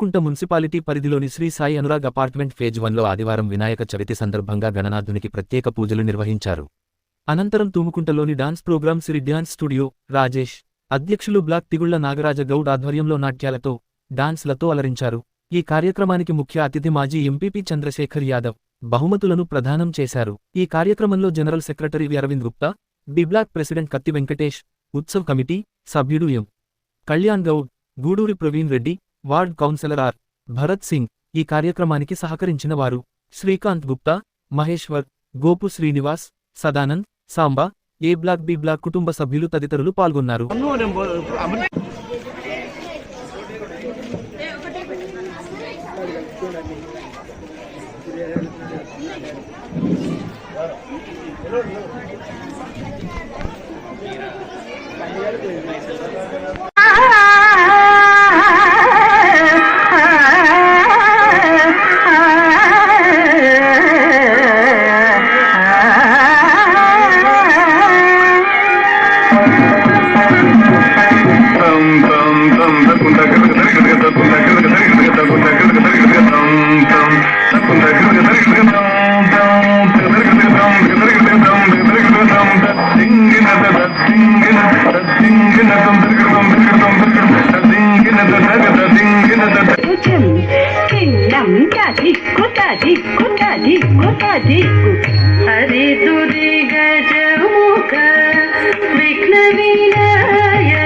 Thumukunta municipality పరిధిలోని Shri Sai Anurag apartment phase వన్లో ఆదివారం వినాయక చవితి సందర్భంగా గణనాథునికి ప్రత్యేక పూజలు నిర్వహించారు. అనంతరం తూముకుంటలోని dance program Shri dance studio Rajesh అధ్యక్షులు బ్లాక్ తిగుళ్ళ నాగరాజ గౌడ్ ఆధ్వర్యంలో నాట్యాలతో డాన్స్లతో అలరించారు. ఈ కార్యక్రమానికి ముఖ్య అతిథి మాజీ ఎంపీపీ చంద్రశేఖర్ యాదవ్ బహుమతులను ప్రదానం చేశారు. ఈ కార్యక్రమంలో general secretary V Arvind Gupta B block president Katti Venkatesh Utsav committee సభ్యుడు M. Kalyan Goud Guduri Praveen Reddy ward councillor R Bharat Singh ఈ కార్యక్రమానికి సహకరించిన వారు Srikanth Gupta Maheshwar Gopu Srinivas Sadanand Samba A block B block కుటుంబ సభ్యులు తదితరులు పాల్గొన్నారు. తం Hari tu di gajah muka, bikin binaya.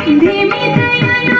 कंधे में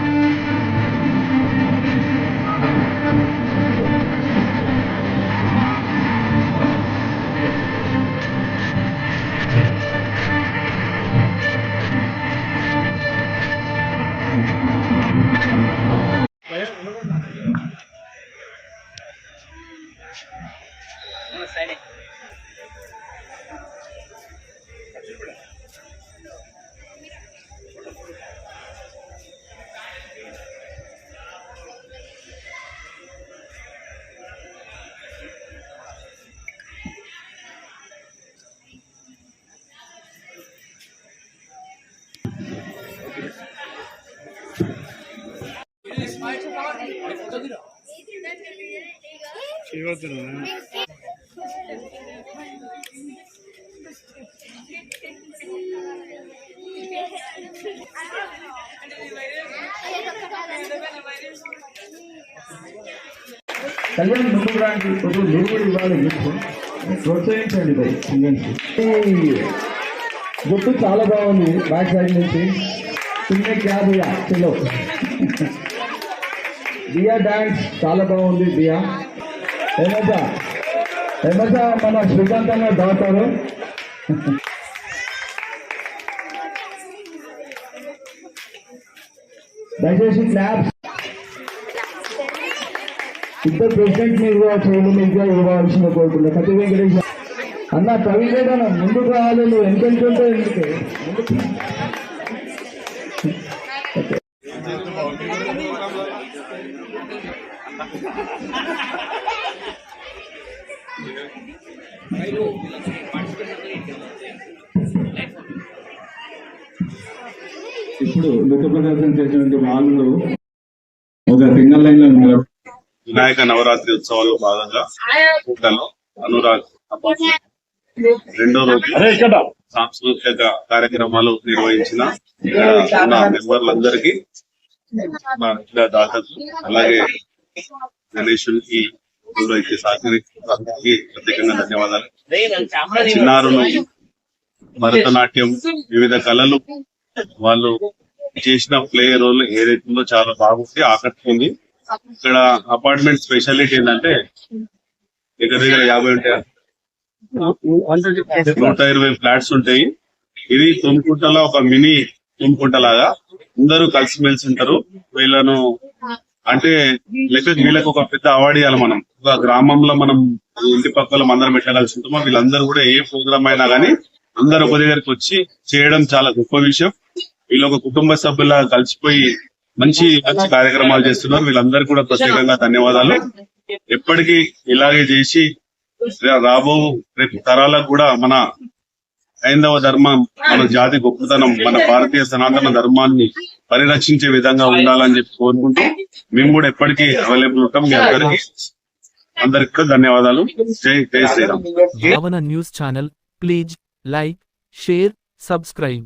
కళ్యాణ్ ముందుకు రాండి కొంచెం మీరు ఇవ్వాలి గిఫ్ట్ ప్రోత్సహించండి భయ్ సింగర్స్ గుర్తు చాలా బాగుంది. బ్యాక్ సైడ్ నుంచి. చిన్న క్యాబ్ ఇయా చలో. దియా డాన్స్ చాలా బాగుంది దియా. హేమజ హేమజ మన శ్రీకాంత్ అన్న డాక్టర్ దయచేసి క్లాప్స్. ఇద్దరు ప్రెసిడెంట్ మీరు చేయడం ఇంకా ఇవ్వాల్సిన కోరుకుంటున్నాను కతి వెంకటేశ్వర అన్న ప్రవీణ్ ముందుకు రావాలి నువ్వు వెనుకెళ్తుంటే ఎందుకు? ఇప్పుడు నృత్య ప్రదర్శన చేసినటువంటి వాళ్ళు ఒక సింగల్ లైన్లో వినాయక నవరాత్రి ఉత్సవాల్లో భాగంగా అనురాగ్ రెండో రోజు సాంస్కృతిక కార్యక్రమాలు నిర్వహించిన ఉన్న మెంబర్లందరికీ మా దాతలు అలాగే గణేశునికి ఎవరైతే సహకరించి ప్రత్యేకంగా ధన్యవాదాలు. చిన్నారులు భరతనాట్యం వివిధ కళలు వాళ్ళు చేసిన ప్లే రోల్ ఏదైతుందో చాలా బాగుంది ఆకట్టుకుంది. ఇక్కడ అపార్ట్మెంట్ స్పెషాలిటీ ఏంటంటే దగ్గర దగ్గర యాభై ఉంటాయి? నూట ఇరవై ఫ్లాట్స్ ఉంటాయి. ఇది తుమ్కుంటలో ఒక మినీ తుమ్కుంట లాగా అందరూ కలిసిమెలిసి ఉంటారు. వీళ్ళను అంటే లేకపోతే వీళ్ళకి ఒక పెద్ద అవార్డు ఇవ్వాలి మనం. ఒక గ్రామంలో మనం ఇంటి పక్కల అందరం పెట్టాల్సి కలిసి ఉంటామో వీళ్ళందరూ కూడా ఏ ప్రోగ్రామ్ అయినా కానీ అందరూ ఒక దగ్గరికి వచ్చి చేయడం చాలా గొప్ప విషయం. వీళ్ళు ఒక కుటుంబ సభ్యులా కలిసిపోయి మంచి మంచి కార్యక్రమాలు చేస్తున్నారు. వీళ్ళందరూ కూడా ప్రత్యేకంగా ధన్యవాదాలు. ఎప్పటికీ ఇలాగే చేసి రాబో రేపు తరాలకు కూడా మన హైందవ ధర్మం మన జాతి గొప్పతనం మన భారతీయ సనాతన ధర్మాన్ని పరిరక్షించే విధంగా ఉండాలని చెప్పి కోరుకుంటూ మేము కూడా ఎప్పటికీ అవైలబుల్ ఉంటాం. మీ అందరికి అందరికి ధన్యవాదాలు. జై జై Sriram. News channel. Please like share subscribe.